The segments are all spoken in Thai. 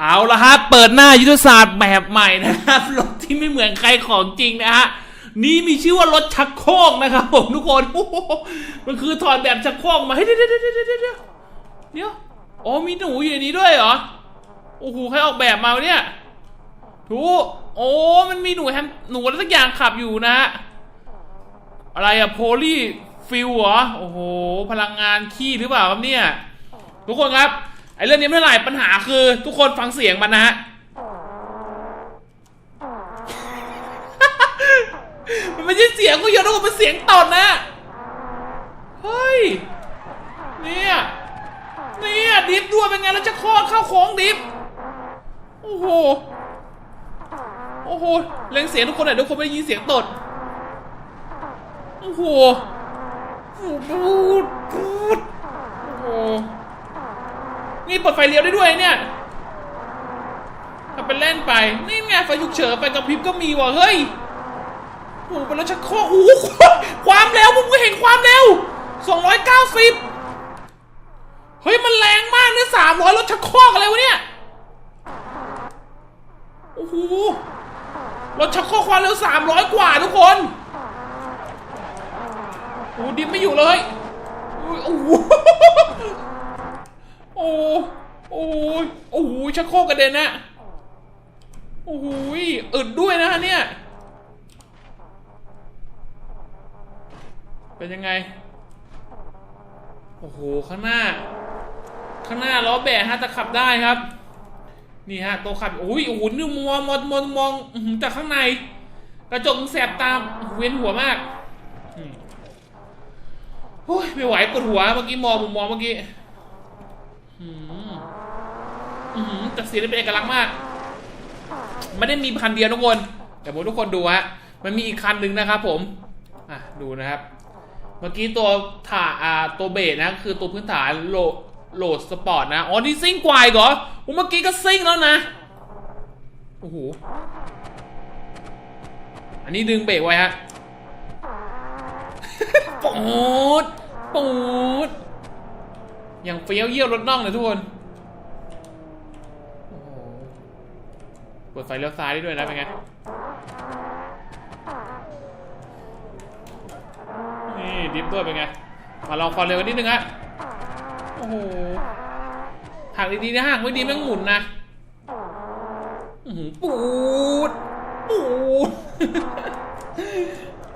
เอาละฮะ เปิดหน้ายุทธศาสตร์แบบใหม่นะครับ รถที่ไม่เหมือนใครของจริงนะฮะ นี่มีชื่อว่ารถชักโครกนะครับผมทุกคนโอ้โหมันคือถอดแบบชักโครกมาให้ยเดี๋ยวเดี๋ยวเดี๋ยวเดี๋ยวเดี๋ยวเดี๋ยวเดี๋ยวอ๋อมีหนูอยู่ในนี้ด้วยเหรอ โอ้โห ใครออกแบบมาเนี่ย ถูโอ้ มันมีหนูแฮม หนูอะไรสักอย่างขับอยู่นะฮะอะไรอะโพลีฟิลเหรอ โอ้โห พลังงานขี้หรือเปล่าครับเนี่ย ทุกคนครับ ไอ้เรื่องนี้ไม่เท่าไหร่ปัญหาคือ ทุกคนฟังเสียงมันนะฮะมันไม่ใช่เสียงกูยนต์ทุกคนเป็นเสียงตดนะเฮ้ยเนี่ยเนี่ยดิฟด้วยเป็นไงแล้วจะคลอดเข้าโค้งดิฟโอ้โหโอ้โหเล็งเสียงทุกคนหน่อยทุกคนไม่ได้ยินเสียงตดโอ้โหพูดพูดโอ้โห นี่เปิดไฟเลี้ยวได้ด้วยเนี่ยทำเป็นเล่นไป นี่ไงไฟฉุกเฉินไฟกระพริบก็มีว่ะเฮ้ยโอ้เป็นรถชักโครกโอ้ความเร็วมึงก็เห็นความเร็ว 290 เฮ้ย มันแรงมากเนี่ย300 รถชักโครกอะไรวะเนี่ย โอ้โห รถชักโครกความเร็ว 300 กว่าทุกคนโอ้ดิมไม่อยู่เลย โอ้โห โอ้โอ้ยโอ้โหชักโครกกระเด็นนะโอ้โหอึดด้วยนะเนี่ย เป็นยังไง โอ้โห ข้างหน้า ข้างหน้าล้อแบะฮะจะขับได้ครับ นี่ฮะตัวขับ โอ้ยโอ้โหนี่มองมองมองมองอื้อหือจากข้างใน กระจกแสบตามเวียนหัวมากโอ้ยไม่ไหวปวดหัวเมื่อกี้มองมุมมองเมื่อกี้ อืม อืมแต่สีนี่เป็นเอกลักษณ์มาก ไม่ได้มีคันเดียวทุกคน แต่ผมทุกคนดูฮะ มันมีอีกคันหนึ่งนะครับผม อะดูนะครับ เมื่อกี้ตัวถ่าอ่าตัวเบสนะ คือตัวพื้นฐานโหลดโหลดสปอร์ตนะ อ๋อ นี่ซิ่งกวาอีกเหรอโอ้เมื่อกี้ก็ซิ่งแล้วนะ โอ้โห อันนี้ดึงเบรกไว้ฮะปูดปูดอย่างเฟี้ยวเยี่ยวรถน่องเลยทุกคน โอ้โห เปิดไฟเลี้ยวซ้ายได้ด้วยนะเป็นไงนี่ดิฟด้วยเป็นไงมาลองความเร็วกันนิดนึงฮะโอ้โหหักดีๆนะหักไม่ดีแม่งหมุนนะอื้อหือปูดปูด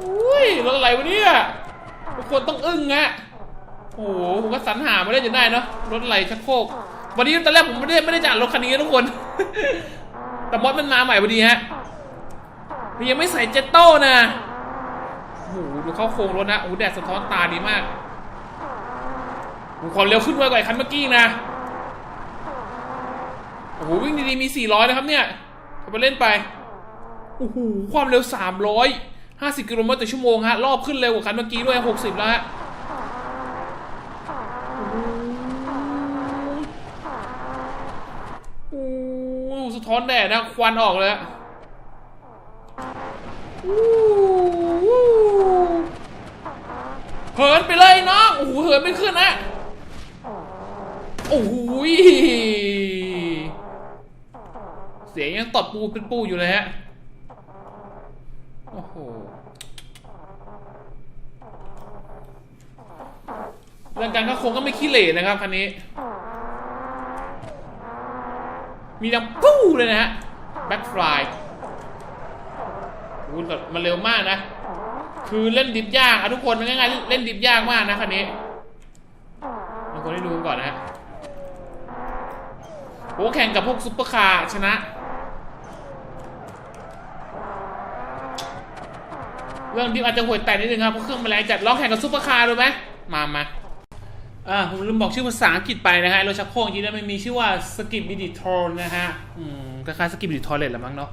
อุ้ยรถอะไรวะเนี่ยทุกคนต้องอึ้งอะโอ้โหผมก็สรรหามาได้จนได้เนาะรถไหลชักโครกวันนี้ตอนแรกผมไม่ได้ไม่ได้จัดรถคันนี้ทุกคน แต่มอสมันมาใหม่พอดีฮะมันยังไม่ใส่เจตโต้นะโอ้โหดูเข้าโค้งรถนะโอ้โหแดดสะท้อนตาดีมากโอ้ความเร็วขึ้นไวกว่าไอ้คันเมื่อกี้นะโอ้โหวิ่งดีๆมี 400 นะครับเนี่ยทำไปเล่นไปโอ้โหความเร็ว 350 กิโลเมตรต่อชั่วโมงฮะรอบขึ้นเร็วกว่าคันเมื่อกี้ด้วย 60 แล้วฮะ โอ้โหสะท้อนแดดนะควันออกเลยอะเหินไปเลยน้องโอ้โหเหินไม่ขึ้นนะโอ้โหยเสียงยังตอดปูเป็นปูอยู่เลยฮะ โอ้โหเรื่องการเข้าโค้งก็ไม่ขี้เหร่นะครับคันนี้ มีดังปู้เลยนะฮะแบ็คฟลายมันเร็วมากนะ คือเล่นดิฟยากอะทุกคนง่ายๆเล่นดิฟยากมากนะคันนี้ทุกคนได้ดูกันก่อนนะฮะโอ้แข่งกับพวกซุปเปอร์คาร์ชนะ เรื่องดิฟอาจจะห่วยแตกนิดนึงครับเพราะเครื่องมันแรงจัดลองแข่งกับซุปเปอร์คาร์ดูไหมมามา อ่าผมลืมบอกชื่อภาษาอังกฤษไปนะฮะรถชักโครกจริงๆแล้วมันมีชื่อว่าสกิปบิดิทอร์นะฮะ อืมคล้ายๆสกิปบิดิทอร์เลยละมั้งเนาะ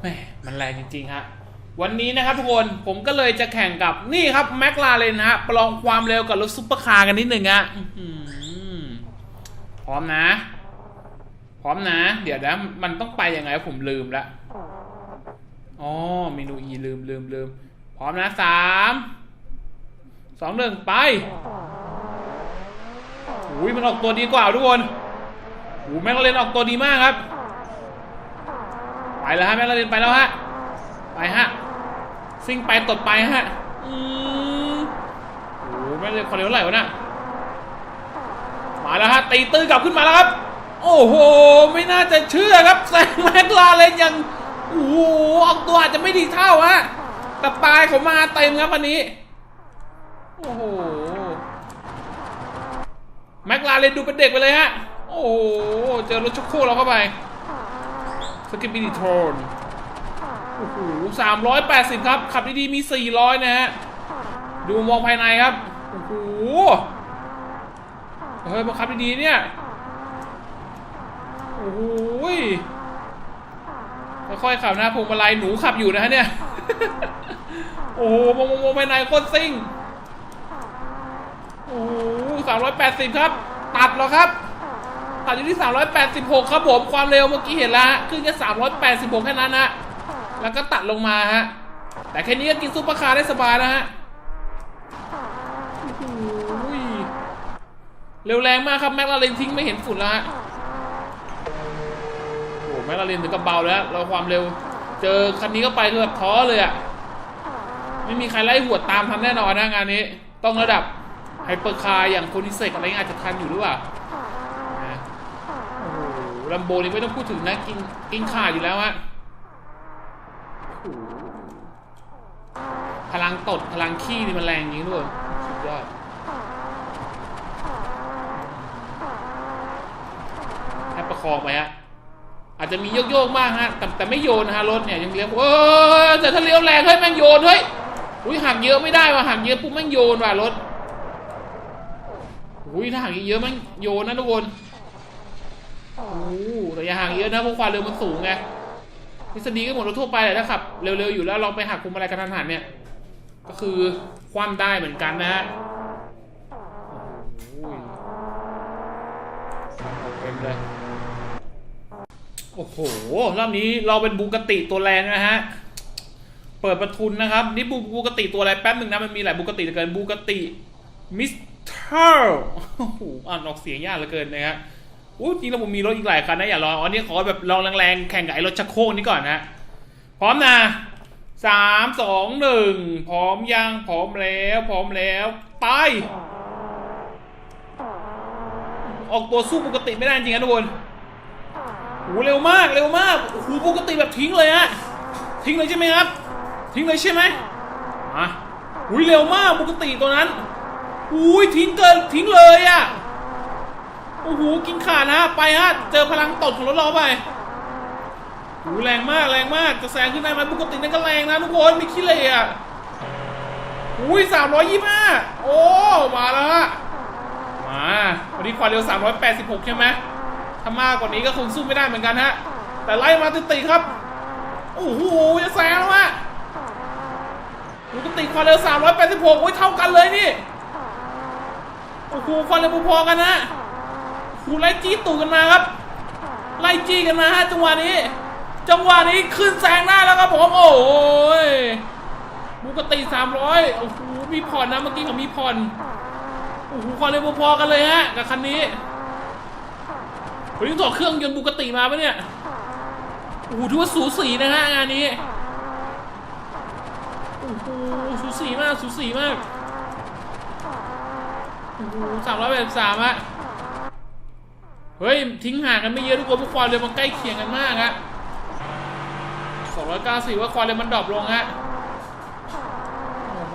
แหมมันแรงจริงๆฮะ วันนี้นะครับทุกคนผมก็เลยจะแข่งกับนี่ครับแมคลาเรนนะฮะ ประลองความเร็วกับรถซุปเปอร์คาร์กันนิดนึงอะอื้อหือพร้อมนะ พร้อมนะ เดี๋ยวนะมันต้องไปยังไงผมลืมละอ๋อเมนูอีลืมลืมลืมพร้อมนะสามสองหนึ่งไป อุ้ยมันออกตัวดีกว่าทุกคนโโอ้แม็กลาเรนออกตัวดีมากครับ ไปแล้วฮะแม็กลาเรนไปแล้วฮะ ไปฮะ ซิ่งไปตดไปฮะ อืมโอ้แม็กลาเรนความเร็วเท่าไหร่วะนี่ยมาแล้วฮะตีตื้อกลับขึ้นมาแล้วครับ โอ้โห ไม่น่าจะเชื่อครับแซงแม็กลาเรนยังโอ้โหออกตัวอาจจะไม่ดีเท่าฮะแต่ปลายเขามาเต็มครับวันนี้ โอ้โห แม็กลาเรนดูเป็นเด็กไปเลยฮะ โอ้โห เจอรถชุกโคเราเข้าไปสกิปปี้ดีโทนโอ้โหสามร้อยแปดสิบครับ ขับดีๆมีสี่ร้อยนะฮะ ดูมองภายในครับ โอ้โห เฮ้ยมาขับดีๆเนี่ย โอ้โหค่อยๆขับนะพวงมาลัยหนูขับอยู่นะฮะเนี่ย โอ้โหมองมองภายในโคตรซิ่ง โอ้ สามร้อยแปดสิบครับ ตัดหรอครับ ตัดอยู่ที่ 386 ครับผมความเร็วเมื่อกี้เห็นแล้วฮะขึ้นแค่ 386 แค่นั้นนะแล้วก็ตัดลงมาฮะ แต่แค่นี้ก็กินซุปเปอร์คาร์ได้สบายนะฮะโอ้โหเร็วแรงมากครับแม็กลาเรนทิ้งไม่เห็นฝุ่นแล้วฮะโอ้แม็กลาเรนถึงกับเบาแล้ว เราความเร็ว เจอคันนี้ก็ไปคือแบบท้อเลยอะไม่มีใครไล่หัวตามทันแน่นอนนะงานนี้ ต้องระดับ ไฮเปอร์คาร์อย่างโคนิเซกอะไรเงี้ยอาจจะทันอยู่หรือเปล่านะโอ้โหลัมโบนี่ไม่ต้องพูดถึงนะกินกินขาดอยู่แล้วฮะโอ้โหพลังตดพลังขี้นี่มันแรงอย่างนี้ด้วยสุดยอดแค่ประคองไปฮะอาจจะมีโยกโยกๆมากฮะแต่แต่ไม่โยนนะฮะรถเนี่ยยังเลี้ยวเออแต่ถ้าเลี้ยวแรงเฮ้ยแม่งโยนเฮ้ยอุ้ยหักเยอะไม่ได้ว่ะหักเยอะปุ๊บแม่งโยนว่ะรถ อุ้ยถ้าหักเยอะม่งโยนนะทุกคนโอ้โหแต่อย่าห่างเยอะนะเพราะความเร็วมันสูงไงทฤษฎีก็เหมือนรถทั่วไปแหละถ้าขับเร็วๆอยู่แล้วลองไปหักคุมอะไรกระทันหันเนี่ยก็คือคว่ำได้เหมือนกันนะฮะโอ้โหเต็มเลยโอ้โหรอบนี้เราเป็นบูกติตัวแรงนะฮะเปิดประทุนนะครับ นี่บูบูกติตัวอะไรแป๊บหนึ่งนะมันมีหลายบูกติเหลือเกินบูกติมิส เตอร์โอ้โหอ่านออกเสียงยากเหลือเกินนะฮะอู้จริงแล้วผมมีรถอีกหลายคันนะอย่ารออันนี้ขอแบบลองแรงๆแข่งกับไอ้รถชักโครกนี้ก่อนนะพร้อมนะสามสองหนึ่งพร้อมยังพร้อมแล้วพร้อมแล้วไปออกตัวสู้ปกติไม่ได้จริงนะทุกคนโอ้โหเร็วมากเร็วมากโอ้โหปกติแบบทิ้งเลยฮะทิ้งเลยใช่ไหมครับ ทิ้งเลยใช่ไหมมาอุ้ยเร็วมากปกติตัวนั้น อุ้ยทิ้งเกินทิ้งเลยอะโอ้โห กินขาดนะ ไปฮะ เจอพลังตดของรถเราไปโอ้แรงมากแรงมากจะแซงขึ้นได้ไหมปกตินั่นก็แรงนะทุกคนไม่ขี้เลยอะอุ้ยสามร้อยยี่ห้าโอ้ มาแล้วฮะ มาวันนี้ความเร็วสามร้อยแปดสิบหกใช่ไหมถ้ามากกว่านี้ก็คงสู้ไม่ได้เหมือนกันฮะ แต่ไล่มาติดๆครับ โอ้โห จะแซงแล้วฮะปกติความเร็วสามร้อยแปดสิบหกโอ้ยเท่ากันเลยนี่ โอ้โหความเร็วพอๆกันนะหูไล่จี้ตู่กันมาครับ ไล่จี้กันมาฮะจังหวะนี้ จังหวะนี้ขึ้นแซงหน้าแล้วครับผมโอ้ยบุกติสามร้อยโอ้โหมีผ่อนนะเมื่อกี้เขามีผ่อนโอ้โหความเร็วพอๆกันเลยฮะกับคันนี้วันนี้ถอดเครื่องยนต์บุกติมาปะเนี่ยโอ้โหถือว่าสูสีนะฮะงานนี้โอ้โหสูสีมากสูสีมาก สามร้อยแปดสามอะเฮ้ย ทิ้งห่างกันไม่เยอะทุกคนพราะความเร็วมันใกล้เคียงกันมากฮะ290ว่าความเร็วมันดรอปลงฮะโอ้โห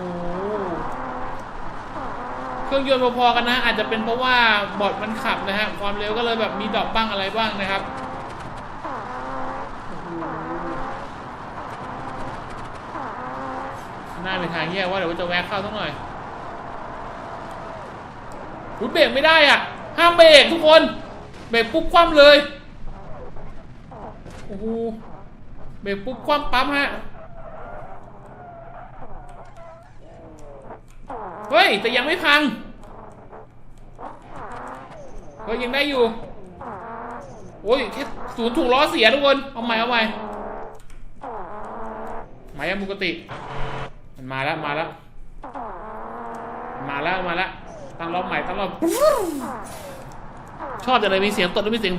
เครื่องยนต์พอๆกันนะ อาจจะเป็นเพราะว่าบอดมันขับนะฮะ ความเร็วก็เลยแบบมีดรอปบ้างอะไรบ้างนะครับหน่าเป็นทางแยกว่าเดี๋ยวจะแวะเข้าสักหน่อย อุ๊ยเบรกไม่ได้อะ ห้ามเบรกทุกคน เบรกปุ๊บคว่ำเลย โอ้โห เบรกปุ๊บคว่ำปั๊มฮะ เฮ้ย แต่ยังไม่พังเฮ้ยยังได้อยู่ โอ้ยแค่ศูนย์ถูกล้อเสียทุกคน เอาใหม่เอาใหม่หมายยังปกติ มันมาแล้วมาแล้ว มาแล้วมาแล้ว ตั้งรอบใหม่ตั้งรอบชอบจังเลยมีเสียงตดแล้วมีเสียง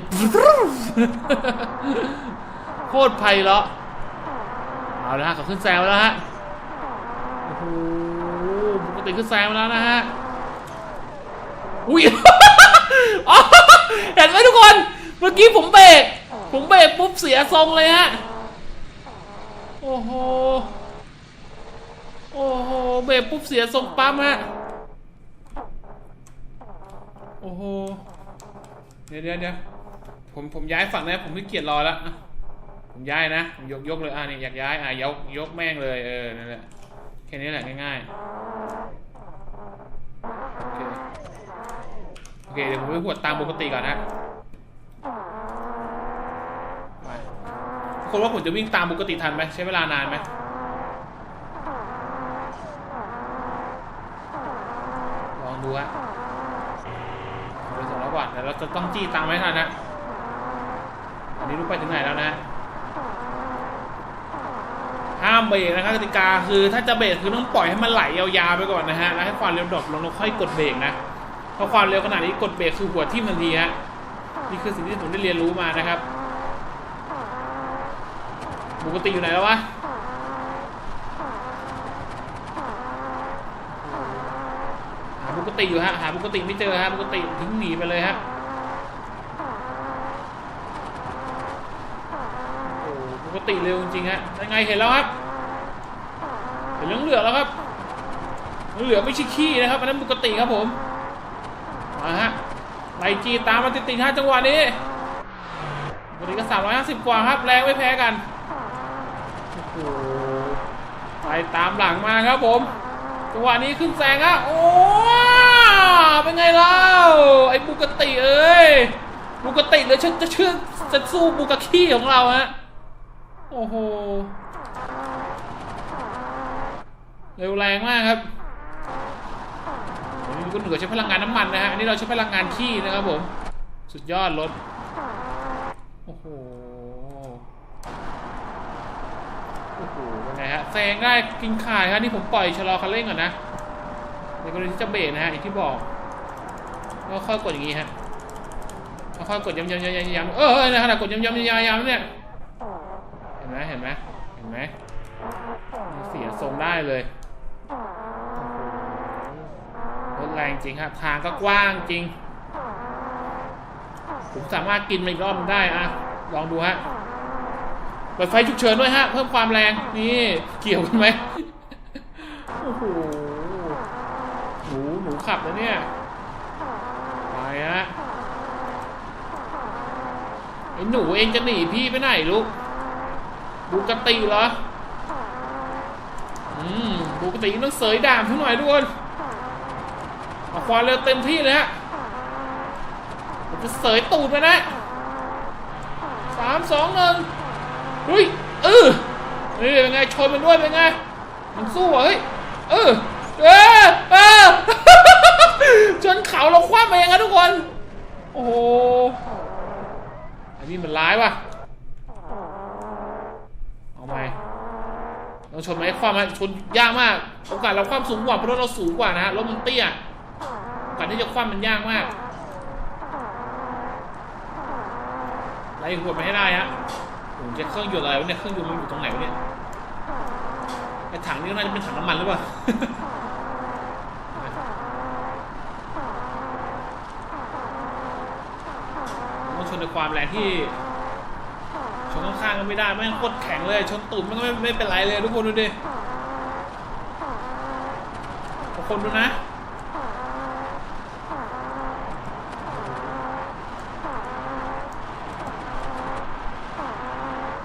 โคตรไพเราะเอาละฮะเขาขึ้นแซงมาแล้วฮะโอ้โหปกติขึ้นแซงมาแล้วนะฮะอุ้ยเห็นไหมทุกคน เมื่อกี้ผมเบรกผมเบรกปุ๊บเสียทรงเลยฮะโอ้โหโอ้โหเบรกปุ๊บเสียทรงปั๊มฮะ อ้โห เดี๋ยวเดี๋ยวเดี๋ยวผมผมย้ายฝั่งนะผมไม่เกียจรอแล้วอะผมย้ายนะผมยกยกเลยอะนี่อยากย้ายอะยกยกแม่งเลยเออนั่นแหละแค่นี้แหละง่ายๆโอเคโอเคเดี๋ยวผมไปหวดตามปกติก่อนนะไปทุกคนว่าผมจะวิ่งตามปกติทันไหมใช้เวลานานไหมลองดูฮะ ไปสองร้อยกว่าแต่เรา จะต้องจี้ตังไม่ทันนะอันนี้รู้ไปถึงไหนแล้วนะห้ามเบรกนะครับกติกาคือถ้าจะเบรกคือต้องปล่อยให้มันไหลยาวๆไปก่อนนะฮะแล้วให้ความเร็วดรอปลงแล้วค่อยกดเบรกนะเพราะความเร็วขนาดนี้กดเบรกคือหัวทิ่มทันทีฮะนี่คือสิ่งที่ผมได้เรียนรู้มานะครับปกติอยู่ไหนแล้ววะหาปกติอยู่ฮะหาปกติไม่เจอฮะปกติทิ้งหนีไปเลยฮะ โอ้ปก ติเร็วจริงฮะยังไงเห็นแล้วครับ เห็นเหลืองเหลือแล้วครับเหลือไม่ใช่ขี้นะครับอันนั้นปกติครับผมมาฮะไล่จีตามมาติดๆฮะจังหวะนี้ปกติก็350กว่าครับแรงไม่แพ้กันโอ้โหไปตามหลังมาครับผมจังหวะนี้ขึ้นแซงอะโอ้เป็นไงเล่าไอ้บุกติเอ้ยบุกติเลยฉันจะเชื่อจะสู้บุกขี้ของเราฮะ โอ้โห เร็วแรงมากครับอันนี้ก็เหนือใช้พลังงานน้ำมันนะฮะ อันนี้เราใช้พลังงานขี้นะครับผม สุดยอดรถ โอ้โห โอ้โหเป็นไงฮะแซงได้กินขาดครับนี่ผมปล่อยชะลอคันเร่งก่อนนะ ในกรณีที่จะเบรกนะฮะ อย่างที่บอก ก็ค่อยกดอย่างนี้ฮะค่อยกดย้ำๆๆๆเออในขณะกดย้ำๆๆๆเนี่ย ห็นไหมเห็นไหมเห็นไหมเสียทรงได้เลยรถแรงจริงครับทางก็กว้างจริง ผมสามารถกินมันอีกรอบหนึงได้อะลองดูฮะเปิดไฟฉุกเฉินด้วยฮะ เพิ่มความแรงนี่เกี่ยวกันไหมโอ้โหหนูหนูขับแล้วเนี่ยไปฮะไอ้หนูเองจะหนีพี่ไปไหนลูก บูกติเหรอ อืมบูกติต้องเสยดามขึ้นหน่อยทุกคนเอาความเร็วเต็มที่เลยฮะผมจะเสยตูดไปนะสามสองหนึ่งเฮ้ยเออนี่เป็นไงชนมันด้วยเป็นไง มันสู้อะเฮ้ย เออ เออเออชนเขาเราคว้ามาเองนะทุกคน โอ้โห อันนี้มันร้ายว่ะ เราชนไหมความชนยากมากโอกาสเราความสูงกว่าเพราะรถเราสูงกว่านะฮะรถมันเตี้ยโอกาสที่จะคว่ำมันยากมากไล่หัวไปให้ได้ฮะผมจะเครื่องยนต์อะไรวะเนี่ยเครื่องยนต์มันอยู่ตรงไหนวะเนี่ยไอถังนี่น่าจะเป็นถังน้ำมันหรือเปล่าต้องชนในความแรงที่ นข้างๆก็ไม่ได้แม่งโคตรแข็งเลยชนตูดมันก็ไม่ไม่เป็นไรเลยทุกคนดูดิทุกคนดูนะ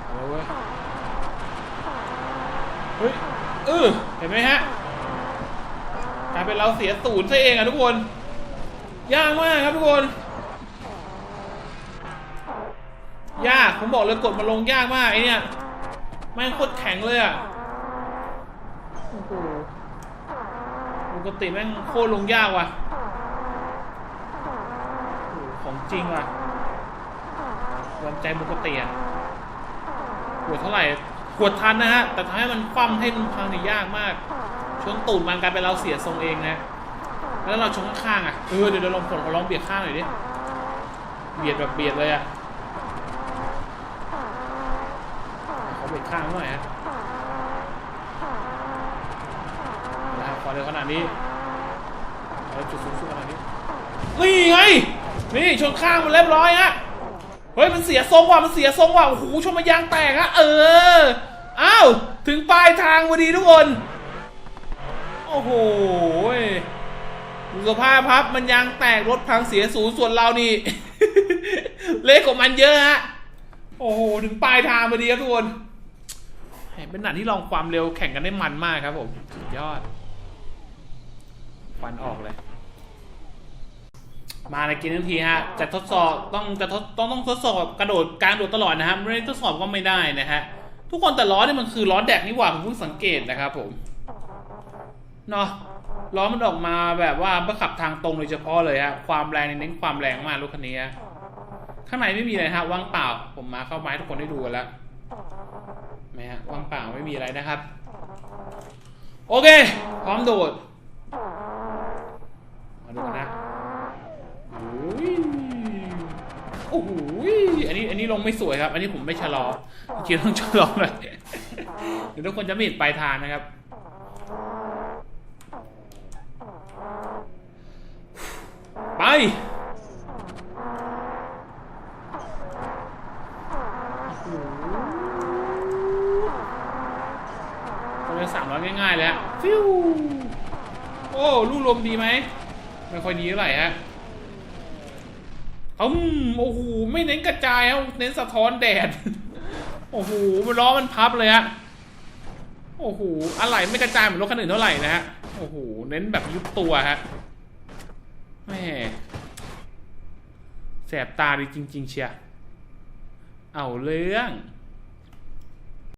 เอาเว้ยเฮ้ยเออเห็นไหมฮะกลายเป็นเราเสียศูนย์ซะเองอะทุกคน ยากมากครับทุกคน ยาก ผมบอกเลยกดมาลงยากมากไอเนี่ยแม่งโคตรแข็งเลยอะโอ้โหปกติแม่งโคตรลงยากว่ะโอ้โหของจริงว่ะวันใจปกติอะขวดเท่าไหร่ขวดทันนะฮะ แต่ทำให้มันคว่ำให้มันพังเนี่ยยากมาก ชนตูดมันกลายเป็นเราเสียทรงเองนะ แล้วเราชนข้างๆอะ เออเดี๋ยวเดี๋ยวลองผลขอลองเบียดข้างหน่อยดิ เบียดแบบเบียดเลยอะ เขาเบียดข้างหน่อยฮะนะครับพอเร็วขนาดนี้พอเร็วจุดสูงสุดขนาดนี้ นี่ไง นี่ชนข้างมันเรียบร้อยฮะ เฮ้ยมันเสียทรงว่ะ มันเสียทรงว่ะ โอ้โหชนมายางแตกฮะ เออ อ้าว ถึงปลายทางพอดีทุกคน โอ้โหดูสภาพครับมันยางแตกรถพังเสียศูนย์ส่วนเรานี่ เล็กกว่ามันเยอะฮะ โอ้โห ถึงปลายทางพอดีครับทุกคน เป็นหนังที่ลองความเร็วแข่งกันได้มันมากครับผม สุดยอดควันออกเลย มาในเกมทันทีฮะ จะทดสอบต้องจะทดต้องต้องทดสอบกระโดดการโดดตลอดนะครับไม่ได้ทดสอบก็ไม่ได้นะฮะทุกคนแต่ล้อเนี่ยมันคือล้อแดกนี่หว่าผมเพิ่งสังเกตนะครับผมเนาะล้อมันออกมาแบบว่าเมื่อขับทางตรงโดยเฉพาะเลยฮะความแรงเน้นความแรงมากรถคันนี้ข้างในไม่มีอะไรฮะว่างเปล่า ผมมาเข้ามาให้ทุกคนได้ดูกันแล้ว ไหมฮะว่างเปล่าไม่มีอะไรนะครับ โอเค พร้อมโดดมาดูกันนะโอ้ยโอ้โหอันนี้อันนี้ลงไม่สวยครับ อันนี้ผมไม่ชะลอจริงต้องชะลอหน่อยเดี๋ยวทุกคนจะไม่เห็นปลายทางนะครับไป ตัว เรือสามร้อยง่ายๆเลยฮะฟิวโอ้ลูกลมดีไหมไม่ค่อยดีเท่าไหร่ฮะอืมโอ้โหไม่เน้นกระจายครับเน้นสะท้อนแดด โอ้โหมันล้อมันพับเลยฮะโอ้โหอะไรไม่กระจายเหมือนรถคันอื่นเท่าไหร่นะฮะโอ้โหเน้นแบบยุบตัวฮะแม่แสบตาดีจริง ๆ เชียร์เอาเรื่อง